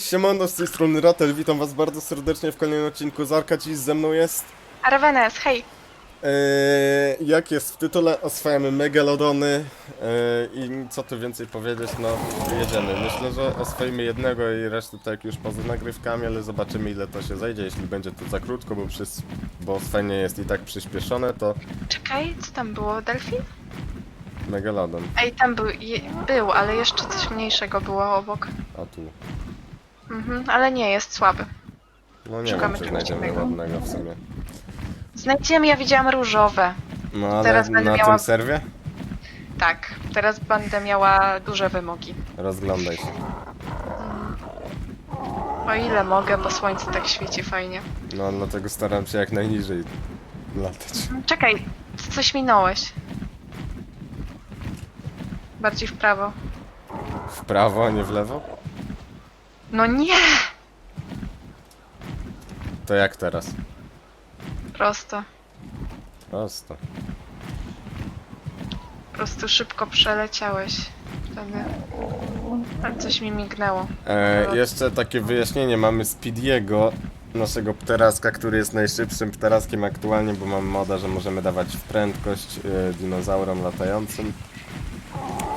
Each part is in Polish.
Siemano, z tej strony Ratel, witam was bardzo serdecznie w kolejnym odcinku z Arka, dziś ze mną jest... Aravenes, hej! Eee, jak jest w tytule, oswajamy megalodony eee, i co tu więcej powiedzieć, no jedziemy. Myślę, że oswoimy jednego i resztę tak już poza nagrywkami, ale zobaczymy ile to się zajdzie, jeśli będzie to za krótko, bo, przys... bo oswajanie jest i tak przyspieszone, to Czekaj, co tam było? Delfin? megalodon, Ej, tam był, je, był, ale jeszcze coś mniejszego było obok. a tu... Mhm, ale nie, jest słaby. No nie Szukamy wiem, czy czegoś znajdziemy innego. ładnego w sumie. Znajdziemy, ja widziałam różowe. No ale Teraz będę na miała- tym serwie? Tak, teraz będę miała duże wymogi. Rozglądaj się. O ile mogę, bo słońce tak świeci fajnie. No dlatego staram się jak najniżej latać. Czekaj, ty coś minąłeś. Bardziej w prawo. W prawo, a nie w lewo? No nie! To jak teraz? Prosto. Prosto. Po prostu szybko przeleciałeś. Wtedy. Ale coś mi mignęło. E, jeszcze takie wyjaśnienie, mamy Speediego, naszego pteraska, który jest najszybszym pteraskiem aktualnie, bo mamy moda, że możemy dawać w prędkość e, dinozaurom latającym.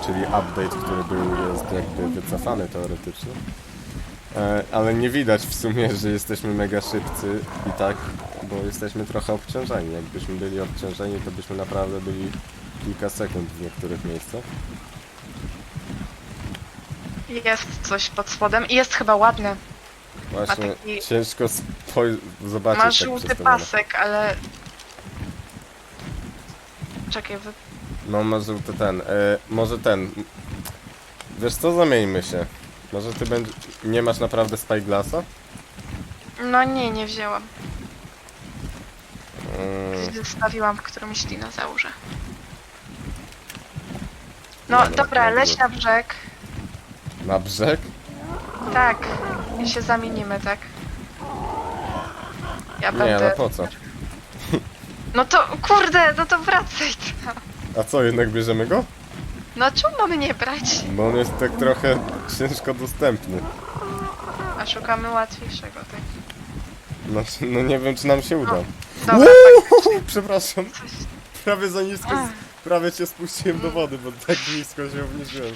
Czyli update, który był, jest jakby wycofany teoretycznie. E, ale nie widać w sumie, że jesteśmy mega szybcy i tak, bo jesteśmy trochę obciążeni. Jakbyśmy byli obciążeni, to byśmy naprawdę byli kilka sekund w niektórych miejscach. Jest coś pod spodem i jest chyba ładny. Właśnie taki- ciężko spoj- zobaczyć Ma tak żółty pasek, ale... Czekaj, wy... No ma żółty ten. E, może ten. Wiesz co, zamieńmy się. Może ty będzie... Nie masz naprawdę Spyglassa? No nie, nie wzięłam. Mm, Zostawiłam w którymś dinozaurze. No Dobra, dobra, dobra. leć na brzeg. na brzeg? Tak, i się zamienimy, tak? Ja Nie, będę... no po co? No to, kurde, no to wracaj tam. A co, jednak bierzemy go? No czemu mamy nie brać? Bo on jest tak trochę ciężko dostępny. A szukamy łatwiejszego, tak? Znaczy, no nie wiem, czy nam się uda. Dobra, Uuu, przepraszam, coś... prawie za nisko, Ach. prawie cię spuściłem do wody, bo tak nisko się obniżyłem.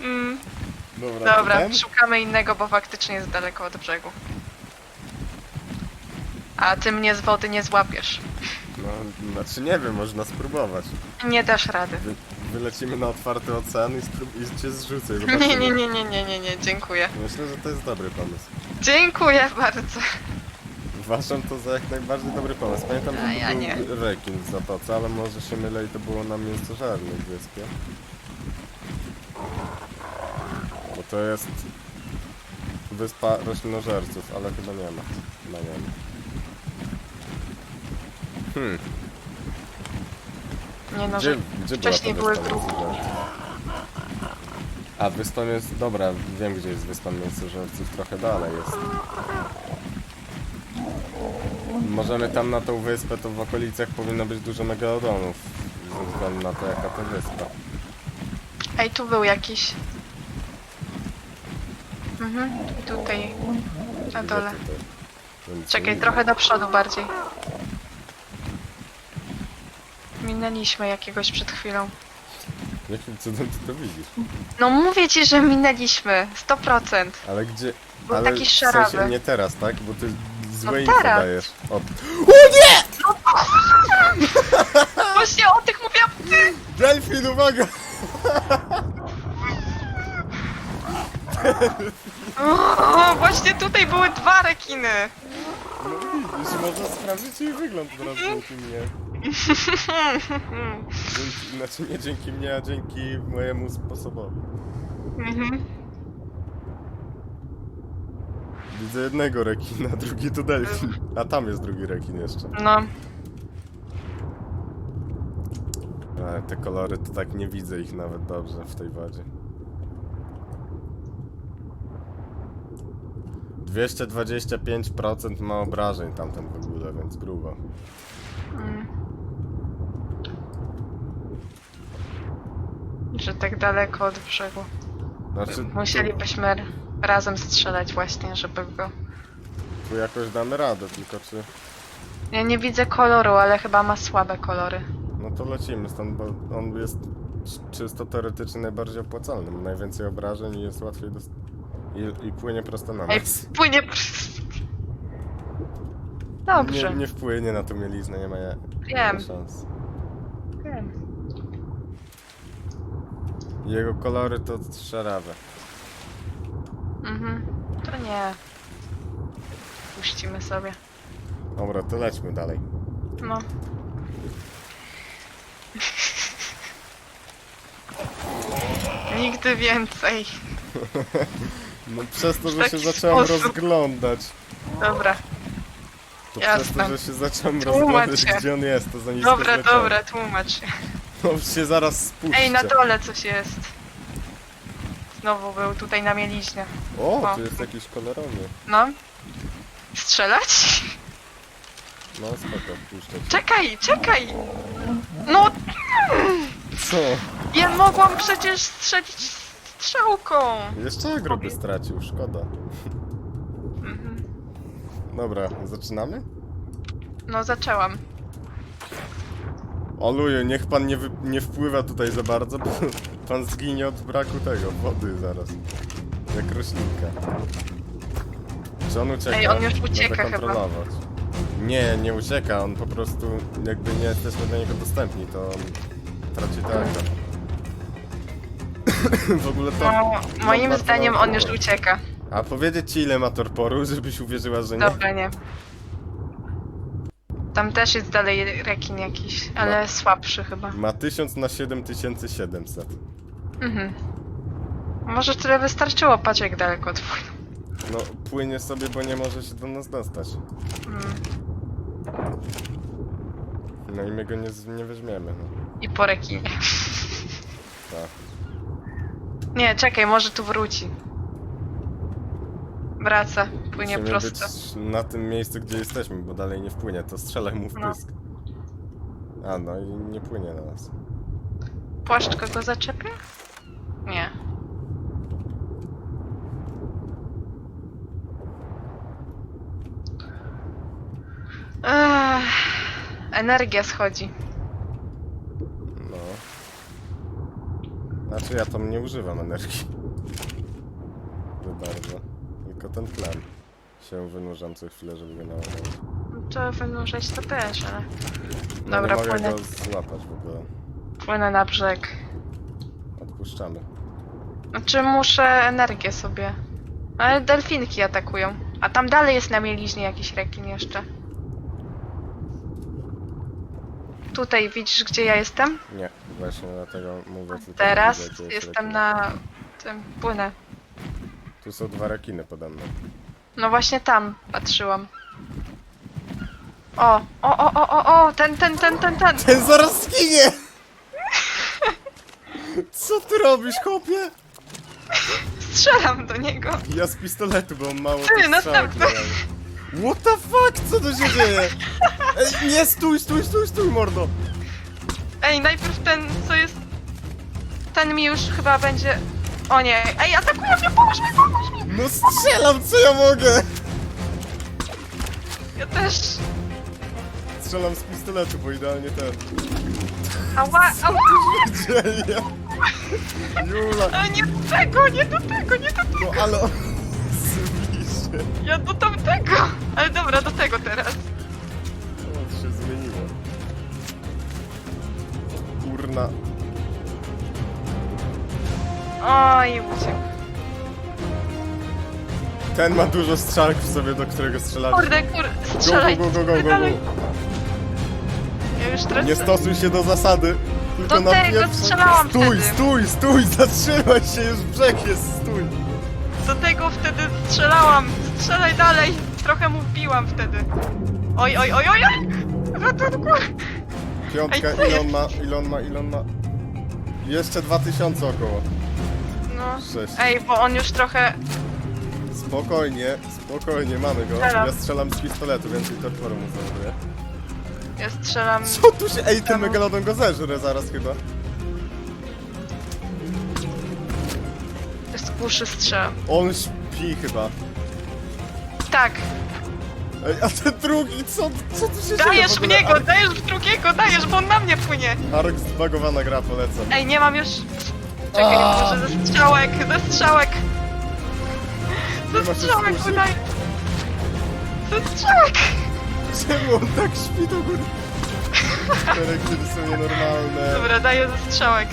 Mm, Dobra, to dobra, ten? szukamy innego, bo faktycznie jest daleko od brzegu. A ty mnie z wody nie złapiesz. No, znaczy nie wiem, można spróbować. Nie dasz rady. Wy, wylecimy na otwarty ocean i, sprób- i cię zrzucę i zobaczymy. Nie, nie, nie, nie, nie, nie, nie, dziękuję. Myślę, że to jest dobry pomysł. Dziękuję bardzo. Uważam to za jak najbardziej dobry pomysł. Pamiętam, że A to ja był nie. rekin w zatoce, ale może się mylę i to było na mięsożarnej wyspie. Bo to jest wyspa roślinożerców, ale chyba nie ma. Chyba nie ma. Hmm, Nie no, gdzie, że... gdzie była wcześniej ta były wyspa mięsożerców? A, wyspa jest... Dobra, wiem gdzie jest wyspa mięsożerców, trochę dalej jest. Możemy tam na tą wyspę, to w okolicach powinno być dużo megalodonów. Ze względu na to, jaka to wyspa. Ej, tu był jakiś. Mhm, i tutaj. Na dole. Czekaj, trochę do przodu bardziej. Minęliśmy jakiegoś przed chwilą. Jakim cudem ty to widzisz? No mówię ci, że minęliśmy. 100%. Ale gdzie... Był Ale taki w szarawy. sensie nie teraz, tak? Bo ty złe No info teraz. dajesz. O, Właśnie o tych mówiłam. Delfin, uwaga! O, właśnie tutaj były dwa rekiny. No widzisz, można sprawdzić jej wygląd teraz dzięki mnie. Dzięki, znaczy nie dzięki mnie, a dzięki mojemu sposobowi. Mhm. Widzę jednego rekina, drugi to delfin. A tam jest drugi rekin jeszcze. No, Ale te kolory to tak nie widzę ich nawet dobrze w tej wodzie. 225% ma obrażeń tamten w ogóle, więc grubo. mm. Że tak daleko od brzegu. Znaczy, Musielibyśmy razem strzelać właśnie, żeby go... Tu jakoś damy radę, tylko czy... Ja nie widzę koloru, ale chyba ma słabe kolory. No to lecimy stąd, bo on jest czysto teoretycznie najbardziej opłacalny. Ma najwięcej obrażeń i jest łatwiej dost... I, i płynie prosto na Ej, nas. płynie... Dobrze, Nie, nie wpłynie na tą mieliznę, nie ma ja- nie ma Wiem. szans. Jego kolory to szarawe. Mhm. To nie. Puścimy sobie. Dobra, to lećmy dalej. No. Nigdy więcej. No przez to, że się taki zacząłem sposób. rozglądać. Dobra, To Jasne. przez to, że się zacząłem Tłumacz rozglądać, się. gdzie on jest, to za nisko dobra, zleciałem. dobra, tłumacz się. No się zaraz spuszczę. Ej, na dole coś jest. Znowu był tutaj na mieliźnie. O, tu jest jakiś kolorowy. No. Strzelać? No spoko, puszczę cię. Czekaj, czekaj! No, Co? ja mogłam przecież strzelić strzałką. Jeszcze agro by stracił, szkoda. Mhm. Dobra, zaczynamy? No, zaczęłam. Oluju, niech pan nie, nie wpływa tutaj za bardzo, bo pan zginie od braku tego, wody zaraz. Jak roślinka. Czy on ucieka? Ej, on już Będę ucieka chyba. kontrolować. Nie, nie ucieka, on po prostu, jakby nie jesteśmy do niego dostępni, to on traci tego. w ogóle to... No, moim zdaniem on już ucieka. A powiedzieć ci ile ma torporu, żebyś uwierzyła, że nie? Dobra, nie. Tam też jest dalej rekin jakiś, ale słabszy chyba. Ma 1000 na 7700. Mhm. Może tyle wystarczyło, patrz jak daleko twój. No, płynie sobie, bo nie może się do nas dostać. Mm. No i my go nie, z- nie weźmiemy, no. I po rekinie. Tak. Nie, czekaj, może tu wróci. Wraca, płynie Musimy prosto. być na tym miejscu, gdzie jesteśmy, bo dalej nie wpłynie, to strzelaj mu w No. pysk. A, no i nie płynie na nas. Płaszczka go zaczepia? Nie. Ech, energia schodzi. No. Znaczy ja tam nie używam energii. Za bardzo. Tylko ten tlen. Się wynurzam co chwilę, żeby go naładować. To wynurzać to też, ale... No Dobra, nie mogę płynę. go złapać w ogóle. Płynę na brzeg. Odpuszczamy. Znaczy muszę energię sobie. Ale delfinki atakują. A tam dalej jest na mieliźnie jakiś rekin jeszcze. Tutaj widzisz gdzie ja jestem? Nie, właśnie dlatego mówię tylko. Teraz jestem na tym płynę. Tu są dwa rekiny pode mną. No właśnie tam patrzyłam. O, o, o, o, o, o, ten, ten, ten, ten, ten. Ten zaraz zginie! Co ty robisz, chłopie? Strzelam do niego. Ja z pistoletu, bo mało Ty, tych następny. What the fuck? Co to się dzieje? Ej, nie, stój, stój, stój, stój, mordo! Ej, najpierw ten, co jest... Ten mi już chyba będzie... O nie, ej, atakują mnie, pomóż mi, pomóż mi! No strzelam, co ja mogę? Ja też... Strzelam z pistoletu, bo idealnie ten. Ała, ała! Dzieje. Jula, A nie do tego, nie do tego, nie do tego! no ale... on Zbliży. Ja do tamtego! Ale dobra, do tego teraz. O, to się zmieniło. Kurna. Oj, uciekł. Ten ma dużo strzałek w sobie, do którego strzelaliśmy. Kurde, kurde, Go, strzelaj, go, go, go, go, go, dalej. go. Ja już tracę. Nie stosuj się do zasady. Tylko Do na tego pierwszą- strzelałam Stój, wtedy. stój, stój, zatrzymaj się, już brzeg jest, stój. Do tego wtedy strzelałam. Strzelaj dalej. Trochę mu wbiłam wtedy. Oj, oj, oj, oj, oj! Ratunku! Piątka, Ej, co ile on ma, ile on ma, ile on ma? Jeszcze 2000 około. No. Ej, bo on już trochę... Spokojnie, spokojnie, mamy go. Strzelam. Ja strzelam z pistoletu, więcej torporu mu załaduję. Ja strzelam... Co tu się... Ej, ten megalodon go zeżre zaraz chyba. Z kuszy strzelam. On śpi chyba. Tak, Ej, a ten drugi, co, co tu się dzieje dajesz w ogóle? mnie go, dajesz w drugiego, dajesz, bo on na mnie płynie. Ark zbagowana gra, polecam. Ej, nie mam już... Czekaj, A. może ze strzałek, ze strzałek. Ze strzałek strzałek. Czemu on tak śpi do góry? Kiedy są nienormalne. Dobra, daję ze strzałek.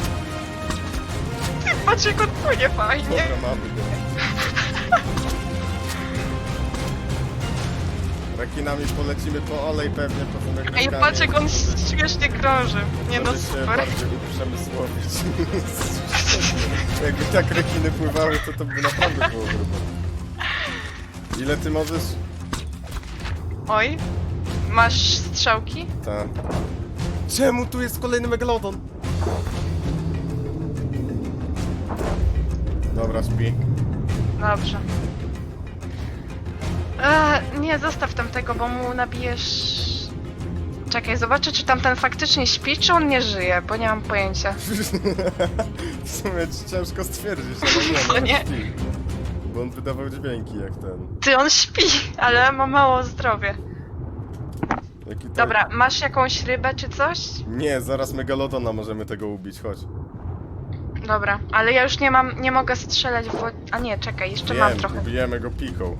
Ty, patrz jak on płynie fajnie. Dobra, mamy go. Rakinami polecimy po olej pewnie, po tym jak Ej, patrz jak on śmiesznie krąży. Nie no, Żeby się super. bardziej uprzemysłowić. Jakby tak rekiny pływały, to to by naprawdę było grubo. Ile ty możesz? Oj, masz strzałki? Tak. Czemu tu jest kolejny megalodon? Dobra, śpi. Dobrze. Eee, nie, zostaw tamtego, bo mu nabijesz... Czekaj, zobaczę, czy tamten faktycznie śpi, czy on nie żyje, bo nie mam pojęcia. w sumie ci ciężko stwierdzić, ale nie, No no, nie. śpi. Bo on wydawał dźwięki jak ten. Ty, on śpi, ale ma mało zdrowia. Jaki to... Dobra, masz jakąś rybę czy coś? Nie, zaraz megalodona możemy tego ubić, chodź. Dobra, ale ja już nie mam, nie mogę strzelać w... wo- A nie, czekaj, jeszcze mam Wiem, trochę. ubijemy go piką.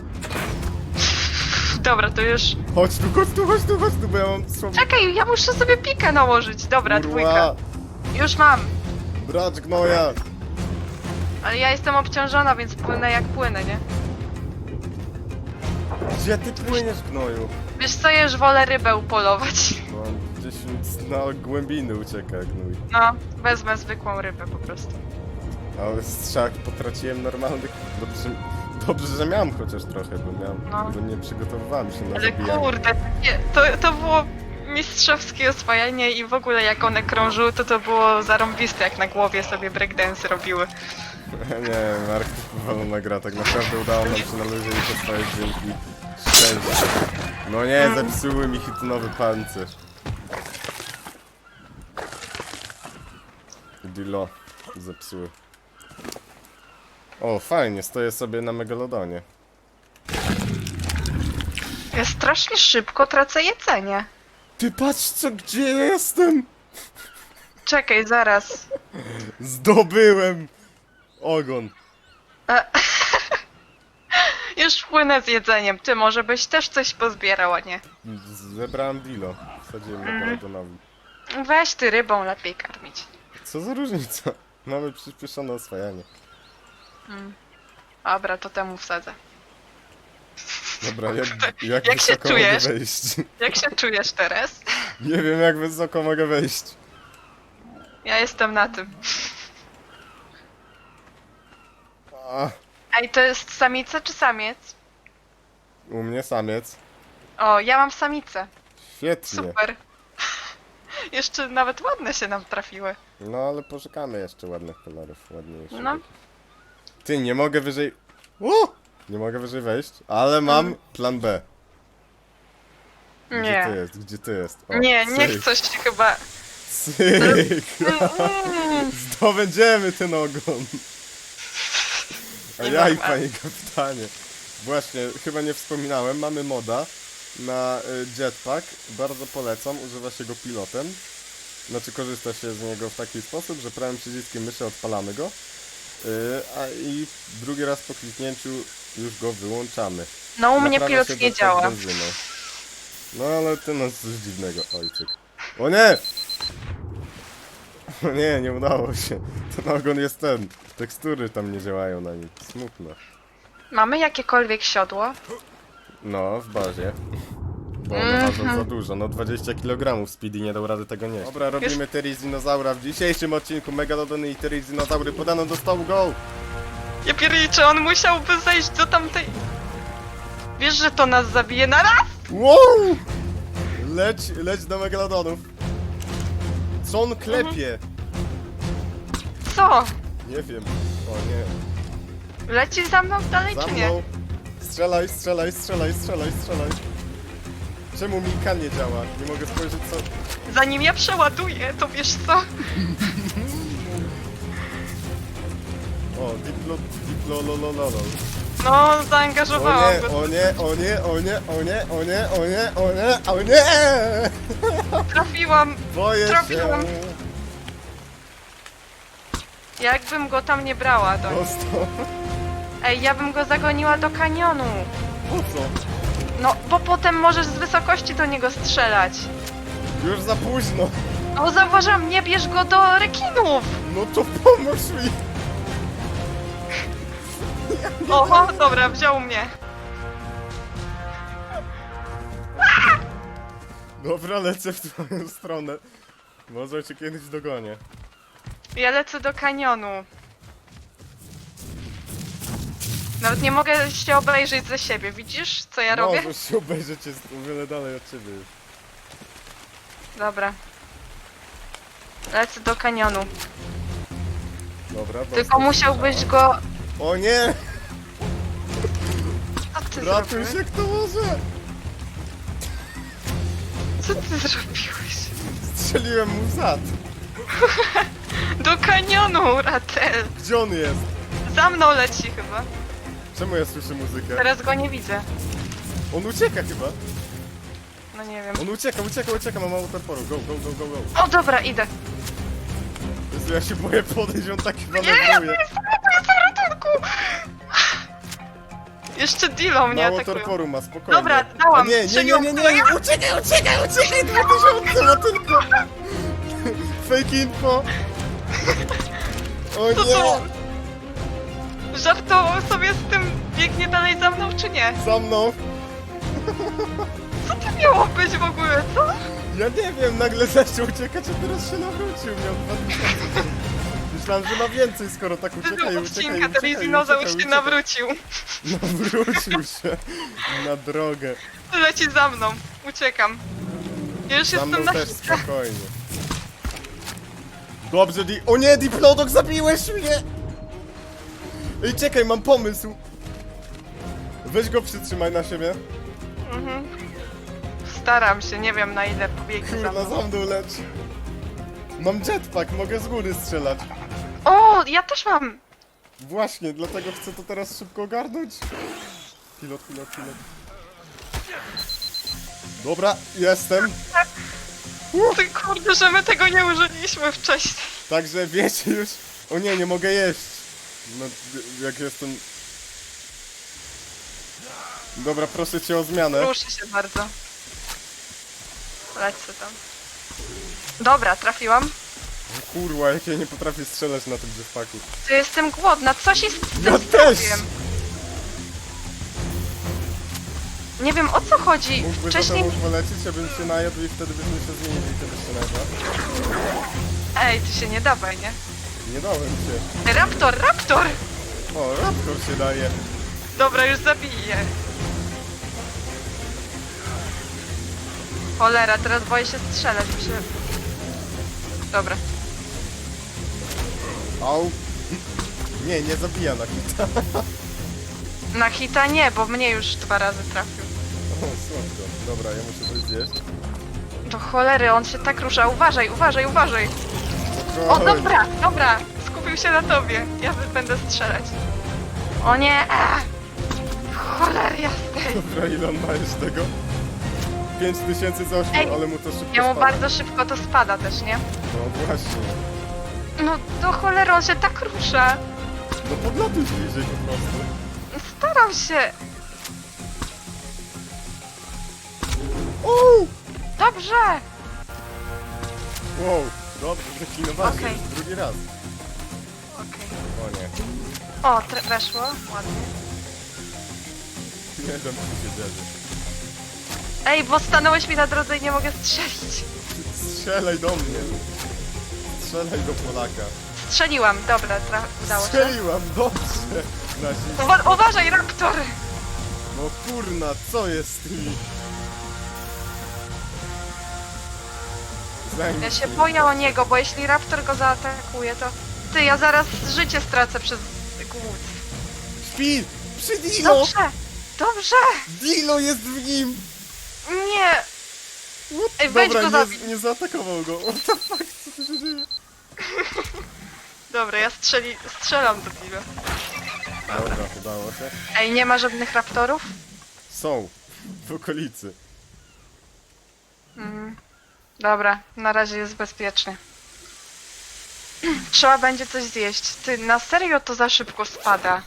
Dobra, to już... Chodź tu, chodź tu, chodź tu, chodź tu, bo ja mam słabo... Czekaj, ja muszę sobie pikę nałożyć. Dobra, dwójka. Już mam. brać gnoja! Ale ja jestem obciążona, więc płynę jak płynę, nie? Gdzie ty płyniesz, gnoju? Wiesz co, ja już wolę rybę upolować. No, on gdzieś na głębiny ucieka, gnój. No, wezmę zwykłą rybę po prostu. Ale strzak potraciłem normalnych... Dobrze, dobrze, że miałem chociaż trochę, bo miałem... No. Bo nie przygotowywałem się na Ale zabijanie. kurde, nie, to, to było mistrzowskie oswajanie i w ogóle jak one krążyły, to to było zarąbiste, jak na głowie sobie breakdance robiły. Nie, Mark, to powolna gra, tak naprawdę udało nam się na luzie i postawić dzięki szczęściu. No nie, zepsuły mi hitonowy pancerz. Dilo, zepsuły. O, fajnie, stoję sobie na megalodonie. Ja strasznie szybko tracę jedzenie. Ty patrz co, gdzie ja jestem! Czekaj, zaraz. Zdobyłem ogon. E, Już płynę z jedzeniem. Ty może byś też coś pozbierał, a nie? Zebrałem Dilo, wsadziłem megalodonowi. Weź ty rybą lepiej karmić. Co za różnica? Mamy przyspieszone oswajanie. Dobra, to temu wsadzę. Dobra, jak, jak, Jak się wysoko czujesz? mogę wejść? Jak się czujesz teraz? Nie wiem jak wysoko mogę wejść. Ja jestem na tym. A, Ej, to jest samica czy samiec? u mnie samiec. O, ja mam samicę. Świetnie. Super. Jeszcze nawet ładne się nam trafiły. No ale poszukamy jeszcze ładnych kolorów, ładniejszych. No. Ty, nie mogę wyżej... O! Nie mogę wyżej wejść, ale mam Mm. plan B. Gdzie Nie. ty jest? Gdzie ty jest? O, Nie, nie cyk, chcesz się chyba... Cyk! Mm, Zdobędziemy ten ogon! A Nie ja i panie kapitanie. Właśnie, chyba nie wspominałem, mamy moda na y, jetpack. Bardzo polecam, używa się go pilotem. Znaczy korzysta się z niego w taki sposób, że prawym przyciskiem myszy odpalamy go. Y, A i drugi raz po kliknięciu już go wyłączamy. No u mnie Naprawia pilot się nie działa. benzyną. No ale ty nas coś dziwnego, ojczyk. O nie! O nie, nie udało się. Ten ogon jest ten. Tekstury tam nie działają na nim. Smutno. Mamy jakiekolwiek siodło? No, w bazie. Bo one Mhm. ważą za dużo. No 20 kg Speedy nie dał rady tego nieść. Dobra, robimy Teris Dinozaura w dzisiejszym odcinku Megalodony i Teris Dinozaury podano do stołu, go! Ja pierniczę, on musiałby zejść do tamtej... Wiesz, że to nas zabije na raz? Wow! Leć, leć do Megalodonów. Co on klepie? Co? Nie wiem. O nie. Leci za mną dalej Za czy nie? mną. Strzelaj, strzelaj, strzelaj, strzelaj, strzelaj. Czemu Mika nie działa? Nie mogę spojrzeć co... Zanim ja przeładuję, to wiesz co? O, diplo, diplo, lo, lo, lo, lo. No, O zaangażowałam nie, go. o nie, o nie, o nie, o nie, o nie, o nie, o nie, o nie! Trafiłam. Boję Trafiłam. się. Jakbym go tam nie brała. Prosto. Ej, ja bym go zagoniła do kanionu. Po co? No, bo potem możesz z wysokości do niego strzelać. Już za późno. O, zauważyłam, nie bierz go do rekinów. No to pomóż mi. Oho, dobra, wziął mnie. Dobra, lecę w twoją stronę. Może cię kiedyś dogonię. Ja lecę do kanionu. Nawet nie mogę się obejrzeć ze siebie, widzisz, co ja robię? Możesz się obejrzeć, jest o wiele dalej od ciebie już. Dobra. Lecę do kanionu. Dobra, Tylko musiałbyś go... O nie! Co ty Ratuj zrobiłeś? się kto może! Co ty zrobiłeś? Strzeliłem mu w zad. Do kanionu, Ratel! Gdzie on jest? Za mną leci chyba. Czemu ja słyszę muzykę? Teraz go nie widzę. On ucieka chyba. No nie wiem. On ucieka, ucieka, ucieka, ma mało torporu. Go, go, go, go, go. O, dobra, idę. Jezu, ja się boję podejść, on tak chyba Nie, ja manewruje. jestem na ratunku! Jeszcze Dilo mnie Mało atakują. torporu ma, spokojnie. Dobra, dałam, A nie, nie, nie, nie, nie, nie, uciekaj, uciekaj, uciekaj, 2000 ma tylko. Fake info. O Co nie, to? Żartował sobie z tym, biegnie dalej za mną, czy nie? za mną. Co to miało być w ogóle, co? Ja nie wiem, nagle zaczął uciekać, a teraz się nawrócił, miał 2000. Myślałem, że ma więcej, skoro tak ucieka i Tytuł ucieka i odcinka, ucieka, ten i dinozaur ucieka, się ucieka. nawrócił. Nawrócił się na drogę. Leci za mną, uciekam. Ja już Za jestem mną na też chwilę. spokojnie. Dobrze, Di... O nie, Diplodok, zabiłeś mnie! Ej, czekaj, mam pomysł. Weź go przytrzymaj na siebie. Mhm. Staram się, nie wiem na ile pobiegnie za Kurna, mną. za mną leć. Mam jetpack, mogę z góry strzelać. O, ja też mam! Właśnie, dlatego chcę to teraz szybko ogarnąć. Pilot, pilot, pilot. Dobra, jestem. Ty kurde, że my tego nie użyliśmy wcześniej. Także wiecie już... O nie, nie mogę jeść. No, jak jestem... Dobra, proszę cię o zmianę. Ruszy się bardzo. Lecę tam. Dobra, trafiłam. Kurwa, jak ja nie potrafię strzelać na tym jetpacku. To jestem głodna, coś jest z tym Ja też! Nie wiem o co chodzi. Mógłby Wcześniej. tobą polecieć, ja bym się najadł i wtedy byśmy się zmienili, kiedyś się najadł. Ej, ty się nie dawaj, nie? Nie dałem się. Raptor, raptor! O, Raptor się daje. Dobra, już zabiję. Cholera, teraz boję się strzelać, mi się... Dobra. Au. Nie, nie zabija na hita. Na hita nie, bo mnie już dwa razy trafił. O, słodko. Dobra, ja muszę coś zjeść. Do cholery, on się tak rusza. Uważaj, uważaj, uważaj. O, dobra, dobra. Skupił się na tobie. Ja będę strzelać. O nie! A! Cholery jasnej. Dobra, ile on ma już tego? 5000 za 8, Ej, ale mu to szybko Jemu spada. bardzo szybko to spada też, nie? No właśnie. No do cholery, on się tak rusza. No podlatuj bliżej po prostu. Staram się. Uuu! Dobrze. Wow, dobrze, zaklinowałeś Okej. drugi raz. Okej. O nie, O, tre- weszło. Ładnie. nie wiem co się dzieje. Ej, bo stanąłeś mi na drodze i nie mogę strzelić. Strzelaj do mnie. Strzelaj do Polaka. Strzeliłam, dobra, tra- udało się. Strzeliłam, dobrze. Nasi... Uwa- uważaj, raptor! No kurna, co jest z tymi... Ja się boję o niego, bo jeśli raptor go zaatakuje, to... Ty, ja zaraz życie stracę przez głód. Śpi! Przy Dilo! Dobrze! Dobrze! Dilo jest w nim! Nie! What? Ej, weź Dobra, go nie, nie zaatakował go. What the fuck, co tu się dzieje? Dobra, ja strzeli... strzelam do Dilo. Dobra, udało się. Ej, nie ma żadnych raptorów? Są. W okolicy. Mhm. Dobra, na razie jest bezpiecznie. Trzeba będzie coś zjeść. Ty, na serio to za szybko spada.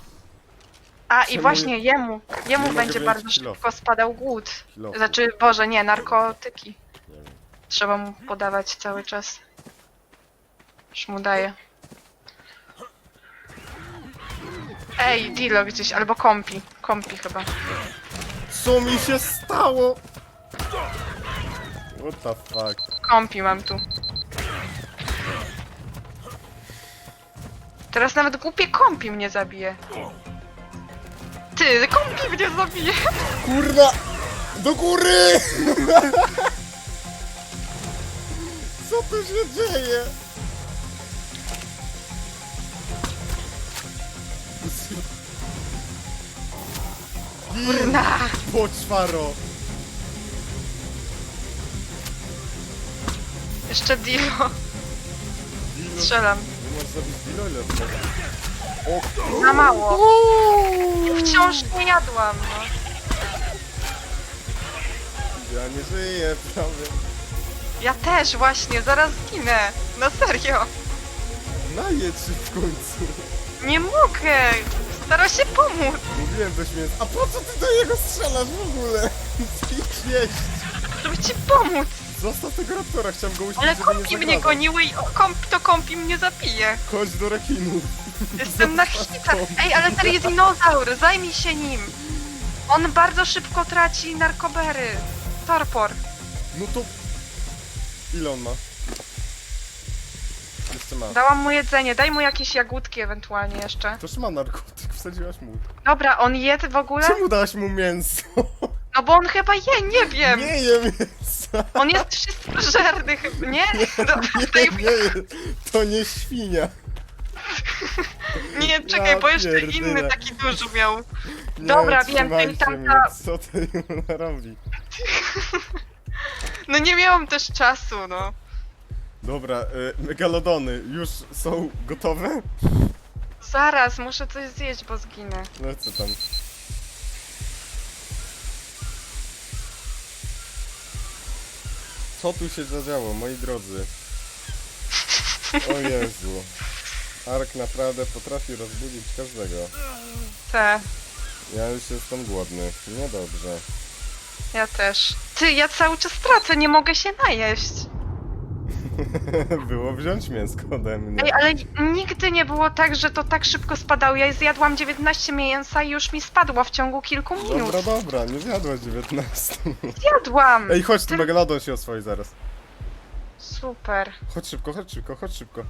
A i Czemu właśnie jemu, jemu mogę będzie bardzo szybko spadał głód. Kilofu. Znaczy, Boże, nie, narkotyki. Nie wiem. Trzeba mu podawać cały czas. Już mu daję. Ej, Dilo gdzieś, albo kompi. Kompi chyba. Co mi się stało? What the fuck? Kompi mam tu. Teraz nawet głupie kompi mnie zabije. Ty, kompi mnie zabije! Kurwa! Do góry! Co tu się dzieje? Kurna! Poczwaro! Jeszcze Dilo. Dilo, Strzelam. nie zabić ile O Za mało. Wciąż nie jadłam, no. Ja nie żyję prawie. Ja też właśnie, zaraz zginę. Na serio. Najedź się w końcu. Nie mogę. Stara się pomóc. Mówiłem do śmierci. A po co ty do niego strzelasz w ogóle? Idź jeść. Żeby ci pomóc. Zostaw tego raptora, chciałem go uśpić, Ale żeby nie mnie goniły i o, komp to kompi mnie zabije. Chodź do rekinu. Jestem na hita. Ej, ale ten jest dinozaur, zajmij się nim. On bardzo szybko traci narkobery. Torpor. No to... Ile on ma? Jeszcze ma. Dałam mu jedzenie, daj mu jakieś jagódki ewentualnie jeszcze. Toż ma narkotyk, wsadziłaś mu. Dobra, on je w ogóle? Czemu dałaś mu mięso? No bo on chyba je, nie wiem. Nie je mięsa. On jest wszystkożerny chyba, nie? Dobra, Nie, nie. To nie świnia. Nie, czekaj, bo jeszcze pierdyle. inny taki duży miał. Nie, Dobra, wiem, trzymajcie tamta- mnie. Co to Juna robi? No nie miałam też czasu, no. Dobra, y, megalodony już są gotowe? Zaraz, muszę coś zjeść, bo zginę. No co tam? Co tu się zadziało, moi drodzy? O Jezu. Ark naprawdę potrafi rozbudzić każdego. Te, Ja już jestem głodny. Niedobrze. ja też. Ty, ja cały czas tracę, nie mogę się najeść. Było wziąć mięsko ode mnie. Ej, ale nigdy nie było tak, że to tak szybko spadało. Ja zjadłam 19 mięsa i już mi spadło w ciągu kilku minut. Dobra, dobra, nie zjadłaś 19. Zjadłam! Ej, chodź tu, Ty- megalodon się oswoi zaraz. Super. Chodź szybko, chodź szybko, chodź szybko.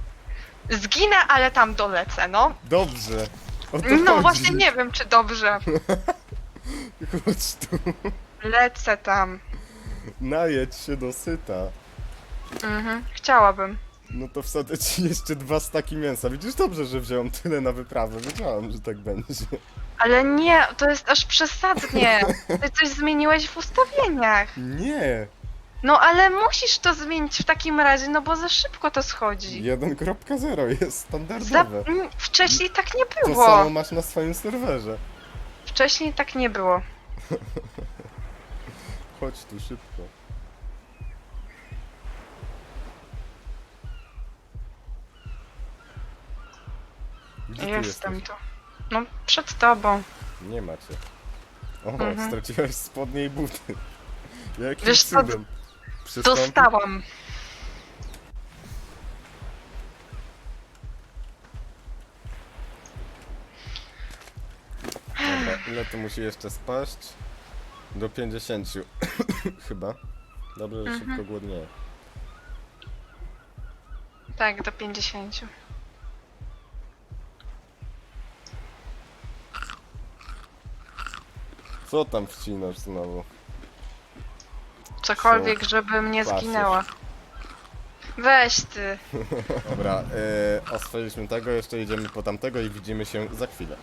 Zginę, ale tam dolecę, no. Dobrze. O to No chodzi. właśnie nie wiem, czy dobrze. Chodź tu. Lecę tam. Najedź się do syta. Mhm, chciałabym. No to wsadzę ci jeszcze dwa staki mięsa. Widzisz dobrze, że wziąłem tyle na wyprawę. Wiedziałam, że tak będzie. Ale nie, to jest aż przesadnie. Ty coś zmieniłeś w ustawieniach. Nie! No ale musisz to zmienić w takim razie, no bo za szybko to schodzi. 1.0 jest Za... standardowe. Wcześniej tak nie To samo było. masz na swoim serwerze. Wcześniej tak nie było. Chodź tu szybko. Gdzie ty Jestem jesteś? tu. No, przed tobą. Nie macie. O, Mhm. straciłaś spodnie i buty. Jakim Wiesz co, cudem? Przystąpi- Dostałam. Dobra, ile tu musi jeszcze spaść? Do 50. Chyba. Dobrze, że Mhm. szybko głodnieje. Tak, do 50. Co tam wcinasz znowu? Cokolwiek, Co? żeby mnie zginęła. Weź ty. Dobra, yy, oswoiliśmy tego, jeszcze idziemy po tamtego i widzimy się za chwilę.